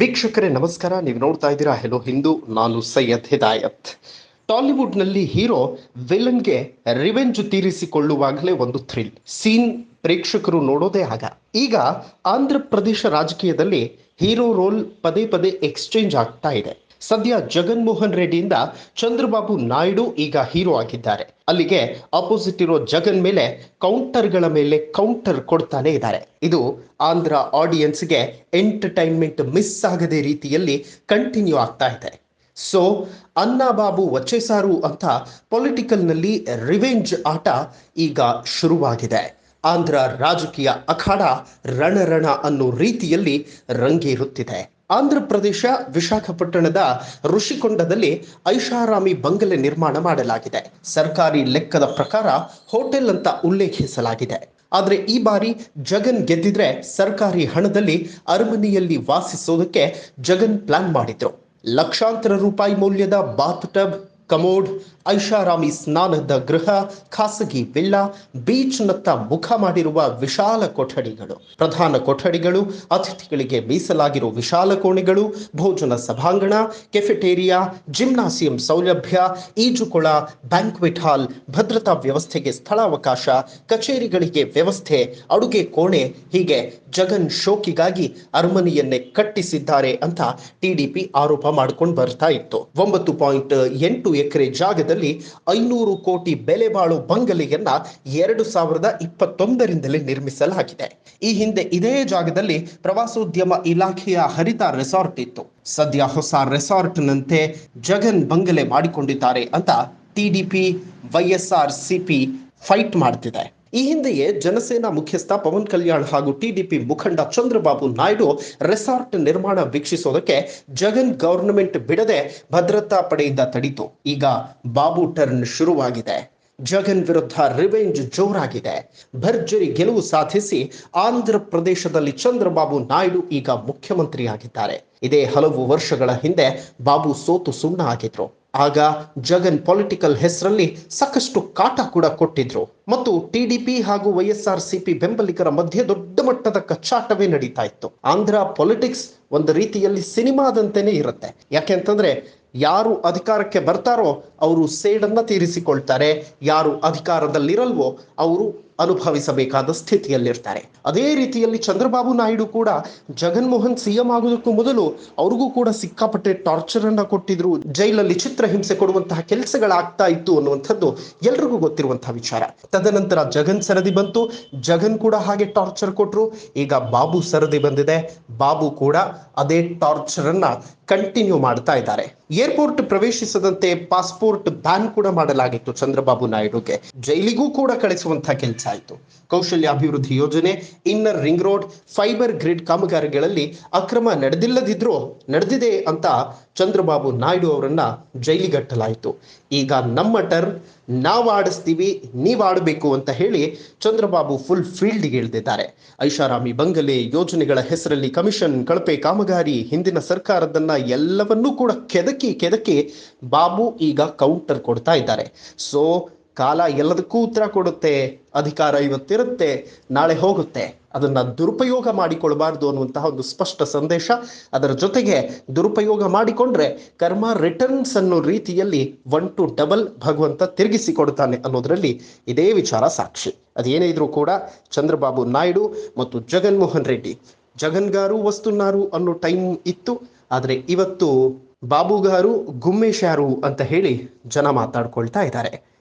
ವೀಕ್ಷಕರೇ, ನಮಸ್ಕಾರ. ನೀವು ನೋಡ್ತಾ ಇದ್ದೀರಾ ಹೆಲೋ ಹಿಂದೂ ನಾನು ಸೈಯದ್ ಹಿದಾಯತ್. ಟಾಲಿವುಡ್ನಲ್ಲಿ ಹೀರೋ ವಿಲನ್ಗೆ ರಿವೆಂಜ್ ತೀರಿಸಿಕೊಳ್ಳುವಾಗಲೇ ಒಂದು ಥ್ರಿಲ್. ಸೀನ್ ಪ್ರೇಕ್ಷಕರು ನೋಡೋದೇ ಆಗ. ಈಗ ಆಂಧ್ರ ಪ್ರದೇಶ ರಾಜಕೀಯದಲ್ಲಿ ಹೀರೋ ರೋಲ್ ಪದೇ ಪದೇ ಎಕ್ಸ್ಚೇಂಜ್ ಆಗ್ತಾ ಇದೆ. ಸದ್ಯ ಜಗನ್ಮೋಹನ್ ರೆಡ್ಡಿಯಿಂದ ಚಂದ್ರಬಾಬು ನಾಯ್ಡು ಈಗ ಹೀರೋ ಆಗಿದ್ದಾರೆ. ಅಲ್ಲಿಗೆ ಅಪೋಸಿಟ್ ಇರೋ ಜಗನ್ ಮೇಲೆ ಕೌಂಟರ್ಗಳ ಮೇಲೆ ಕೌಂಟರ್ ಕೊಡ್ತಾನೆ ಇದ್ದಾರೆ. ಇದು ಆಂಧ್ರ ಆಡಿಯನ್ಸ್ಗೆ ಎಂಟರ್ಟೈನ್ಮೆಂಟ್ ಮಿಸ್ ಆಗದೆ ರೀತಿಯಲ್ಲಿ ಕಂಟಿನ್ಯೂ ಆಗ್ತಾ ಇದೆ. ಸೊ ಅನ್ನಬಾಬು ವಚೆಸಾರು ಅಂತ ಪೊಲಿಟಿಕಲ್ನಲ್ಲಿ ರಿವೆಂಜ್ ಆಟ ಈಗ ಶುರುವಾಗಿದೆ. ಆಂಧ್ರ ರಾಜಕೀಯ ಅಖಾಡ ರಣರಣ ಅನ್ನೋ ರೀತಿಯಲ್ಲಿ ರಂಗೇರುತ್ತಿದೆ. ಆಂಧ್ರ ಪ್ರದೇಶ, ವಿಶಾಖಪಟ್ಟಣದ ಋಷಿಕೊಂಡದಲ್ಲಿ ಐಷಾರಾಮಿ ಬಂಗಲೆ ನಿರ್ಮಾಣ ಮಾಡಲಾಗಿದೆ. ಸರ್ಕಾರಿ ಲೆಕ್ಕದ ಪ್ರಕಾರ ಹೋಟೆಲ್ ಅಂತ ಉಲ್ಲೇಖಿಸಲಾಗಿದೆ. ಆದರೆ ಈ ಬಾರಿ ಜಗನ್ ಗೆದ್ದಿದ್ರೆ ಸರ್ಕಾರಿ ಹಣದಲ್ಲಿ ಅರಮನೆಯಲ್ಲಿ ವಾಸಿಸೋದಕ್ಕೆ ಜಗನ್ ಪ್ಲಾನ್ ಮಾಡಿದ್ರು. ಲಕ್ಷಾಂತರ ರೂಪಾಯಿ ಮೌಲ್ಯದ ಬಾತ್ ಟಬ್ ಕಮೋಡ್, ಐಷಾರಾಮಿ ಸ್ನಾನದ ಗೃಹ, ಖಾಸಗಿ ವಿಲ್ಲಾ, ಬೀಚ್ನತ್ತ ಮುಖ ಮಾಡಿರುವ ವಿಶಾಲ ಕೊಠಡಿಗಳು. ಪ್ರಧಾನ ಕೊಠಡಿಗಳು, ಅತಿಥಿಗಳಿಗೆ ಮೀಸಲಾಗಿರುವ ವಿಶಾಲ ಕೋಣೆಗಳು, ಭೋಜನ ಸಭಾಂಗಣ, ಕೆಫೆಟೇರಿಯಾ, ಜಿಮ್ನಾಸಿಯಂ ಸೌಲಭ್ಯ, ಈಜುಕೊಳ, ಬ್ಯಾಂಕ್ವೆಟ್ ಹಾಲ್, ಭದ್ರತಾ ವ್ಯವಸ್ಥೆಗೆ ಸ್ಥಳಾವಕಾಶ, ಕಚೇರಿಗಳಿಗೆ ವ್ಯವಸ್ಥೆ, ಅಡುಗೆ ಕೋಣೆ, ಹೀಗೆ ಜಗನ್ ಶೋಕಿಗಾಗಿ ಅರಮನೆಯನ್ನೇ ಕಟ್ಟಿಸಿದ್ದಾರೆ ಅಂತ ಟಿಡಿಪಿ ಆರೋಪ ಮಾಡ್ಕೊಂಡು ಬರ್ತಾ ಇತ್ತು. ಒಂಬತ್ತು ಪಾಯಿಂಟ್ ಎಂಟು ಎಕರೆ ಜಾಗದಲ್ಲಿ ಐನೂರು ಕೋಟಿ ಬೆಲೆ ಬಾಳು ಬಂಗಲೆಯನ್ನ ಎರಡು ಸಾವಿರದ ಇಪ್ಪತ್ತೊಂದರಿಂದಲೇ ನಿರ್ಮಿಸಲಾಗಿದೆ. ಈ ಹಿಂದೆ ಇದೇ ಜಾಗದಲ್ಲಿ ಪ್ರವಾಸೋದ್ಯಮ ಇಲಾಖೆಯ ಹರಿತ ರೆಸಾರ್ಟ್ ಇತ್ತು. ಸದ್ಯ ಹೊಸ ರೆಸಾರ್ಟ್ನಂತೆ ಜಗನ್ ಬಂಗಲೆ ಮಾಡಿಕೊಂಡಿದ್ದಾರೆ ಅಂತ ಟಿಡಿಪಿ ವೈಎಸ್ಆರ್ ಸಿಪಿ ಫೈಟ್ ಮಾಡ್ತಿದೆ. ಈ ಹಿಂದೆಯೇ ಜನಸೇನಾ ಮುಖ್ಯಸ್ಥ ಪವನ್ ಕಲ್ಯಾಣ್ ಹಾಗೂ ಟಿಡಿಪಿ ಮುಖಂಡ ಚಂದ್ರಬಾಬು ನಾಯ್ಡು ರೆಸಾರ್ಟ್ ನಿರ್ಮಾಣ ವೀಕ್ಷಿಸೋದಕ್ಕೆ ಜಗನ್ ಗವರ್ನಮೆಂಟ್ ಬಿಡದೆ ಭದ್ರತಾ ಪಡೆಯಿಂದ ತಡೀತು. ಈಗ ಬಾಬು ಟರ್ನ್ ಶುರುವಾಗಿದೆ. ಜಗನ್ ವಿರುದ್ಧ ರಿವೆಂಜ್ ಜೋರಾಗಿದೆ. ಭರ್ಜರಿ ಗೆಲುವು ಸಾಧಿಸಿ ಆಂಧ್ರ ಪ್ರದೇಶದಲ್ಲಿ ಚಂದ್ರಬಾಬು ನಾಯ್ಡು ಈಗ ಮುಖ್ಯಮಂತ್ರಿಯಾಗಿದ್ದಾರೆ. ಇದೇ ಹಲವು ವರ್ಷಗಳ ಹಿಂದೆ ಬಾಬು ಸೋತು ಸುಣ್ಣ ಆಗಿದ್ರು. ಆಗ ಜಗನ್ ಪೊಲಿಟಿಕಲ್ ಹೆಸರಲ್ಲಿ ಸಾಕಷ್ಟು ಕಾಟ ಕೂಡ ಕೊಟ್ಟಿದ್ರು. ಮತ್ತು ಟಿಡಿಪಿ ಹಾಗೂ ವೈಎಸ್ಆರ್ ಸಿಪಿ ಬೆಂಬಲಿಗರ ಮಧ್ಯೆ ದೊಡ್ಡ ಮಟ್ಟದ ಕಚ್ಚಾಟವೇ ನಡೀತಾ ಇತ್ತು. ಆಂಧ್ರ ಪೊಲಿಟಿಕ್ಸ್ ಒಂದು ರೀತಿಯಲ್ಲಿ ಸಿನಿಮಾದಂತೆಯೇ ಇರುತ್ತೆ. ಯಾಕೆಂತಂದ್ರೆ ಯಾರು ಅಧಿಕಾರಕ್ಕೆ ಬರ್ತಾರೋ ಅವರು ಸೇಡನ್ನ ತೀರಿಸಿಕೊಳ್ತಾರೆ. ಯಾರು ಅಧಿಕಾರದಲ್ಲಿರಲ್ವೋ ಅವರು ಅನುಭವಿಸಬೇಕಾದ ಸ್ಥಿತಿಯಲ್ಲಿರ್ತಾರೆ. ಅದೇ ರೀತಿಯಲ್ಲಿ ಚಂದ್ರಬಾಬು ನಾಯ್ಡು ಕೂಡ ಜಗನ್ಮೋಹನ್ ಸಿಎಂ ಆಗೋದಕ್ಕೂ ಮೊದಲು ಅವ್ರಿಗೂ ಕೂಡ ಸಿಕ್ಕಾಪಟ್ಟೆ ಟಾರ್ಚರ್ ಅನ್ನ ಕೊಟ್ಟಿದ್ರು. ಜೈಲಲ್ಲಿ ಚಿತ್ರಹಿಂಸೆ ಕೊಡುವಂತಹ ಕೆಲಸಗಳಾಗ್ತಾ ಇತ್ತು ಅನ್ನುವಂಥದ್ದು ಎಲ್ರಿಗೂ ಗೊತ್ತಿರುವಂತಹ ವಿಚಾರ. ತದನಂತರ ಜಗನ್ ಸರದಿ ಬಂತು. ಜಗನ್ ಕೂಡ ಹಾಗೆ ಟಾರ್ಚರ್ ಕೊಟ್ರು. ಈಗ ಬಾಬು ಸರದಿ ಬಂದಿದೆ. ಬಾಬು ಕೂಡ ಅದೇ ಟಾರ್ಚರ್ ಅನ್ನ ಕಂಟಿನ್ಯೂ ಮಾಡ್ತಾ ಇದ್ದಾರೆ. ಏರ್ಪೋರ್ಟ್ ಪ್ರವೇಶಿಸದಂತೆ ಪಾಸ್ಪೋರ್ಟ್ ಬ್ಯಾನ್ ಕೂಡ ಮಾಡಲಾಗಿತ್ತು ಚಂದ್ರಬಾಬು ನಾಯ್ಡುಗೆ. ಜೈಲಿಗೂ ಕೂಡ ಕಳಿಸುವಂತಹ ಕೆಲಸ. ಆಯಿತು. ಕೌಶಲ್ಯ ಅಭಿವೃದ್ಧಿ ಯೋಜನೆ inner ring road fibre grid ಕಾಮಗಾರಿಗಳಲ್ಲಿ ಅಕ್ರಮ ನಡೆದಿಲ್ಲದಿದ್ರೂ ನಡೆದಿದೆ ಅಂತ ಚಂದ್ರಬಾಬು ನಾಯ್ಡು ಅವರನ್ನ ಜೈಲಿಗಟ್ಟಲಾಯಿತು. ಈಗ ನಮ್ಮ ಟರ್ನ್ ನಾವು ಆಡಿಸ್ತೀವಿ, ನೀವು ಆಡಬೇಕು ಅಂತ ಹೇಳಿ ಚಂದ್ರಬಾಬು ಫುಲ್ ಫೀಲ್ಡ್ಗೆ ಇಳಿದಿದ್ದಾರೆ. ಐಷಾರಾಮಿ ಬಂಗಲೆ ಯೋಜನೆಗಳ ಹೆಸರಲ್ಲಿ ಕಮಿಷನ್, ಕಳಪೆ ಕಾಮಗಾರಿ, ಹಿಂದಿನ ಸರ್ಕಾರದನ್ನ ಎಲ್ಲವನ್ನೂ ಕೂಡ ಕೆದಕಿ ಕೆದಕಿ ಬಾಬು ಈಗ ಕೌಂಟರ್ ಕೊಡ್ತಾ ಇದ್ದಾರೆ. ಸೊ ಕಾಲ ಎಲ್ಲದಕ್ಕೂ ಉತ್ತರ ಕೊಡುತ್ತೆ, ಅಧಿಕಾರ ಇವತ್ತಿರುತ್ತೆ, ನಾಳೆ ಹೋಗುತ್ತೆ. ಅದನ್ನ ದುರುಪಯೋಗ ಮಾಡಿಕೊಳ್ಬಾರ್ದು ಅನ್ನುವಂತಹ ಒಂದು ಸ್ಪಷ್ಟ ಸಂದೇಶ. ಅದರ ಜೊತೆಗೆ ದುರುಪಯೋಗ ಮಾಡಿಕೊಂಡ್ರೆ ಕರ್ಮ ರಿಟರ್ನ್ಸ್ ಅನ್ನೋ ರೀತಿಯಲ್ಲಿ ಒನ್ ಟು ಡಬಲ್ ಭಗವಂತ ತಿರುಗಿಸಿ ಕೊಡ್ತಾನೆ ಅನ್ನೋದರಲ್ಲಿ ಇದೇ ವಿಚಾರ ಸಾಕ್ಷಿ. ಅದೇನೇ ಇದ್ರೂ ಕೂಡ ಚಂದ್ರಬಾಬು ನಾಯ್ಡು ಮತ್ತು ಜಗನ್ಮೋಹನ್ ರೆಡ್ಡಿ ಜಗನ್ಗಾರು ವಸ್ತುನಾರು ಅನ್ನೋ ಟೈಮ್ ಇತ್ತು. ಆದರೆ ಇವತ್ತು ಬಾಬುಗಾರು ಗುಮ್ಮೇಶಾರು ಅಂತ ಹೇಳಿ ಜನ ಮಾತಾಡ್ಕೊಳ್ತಾ ಇದ್ದಾರೆ.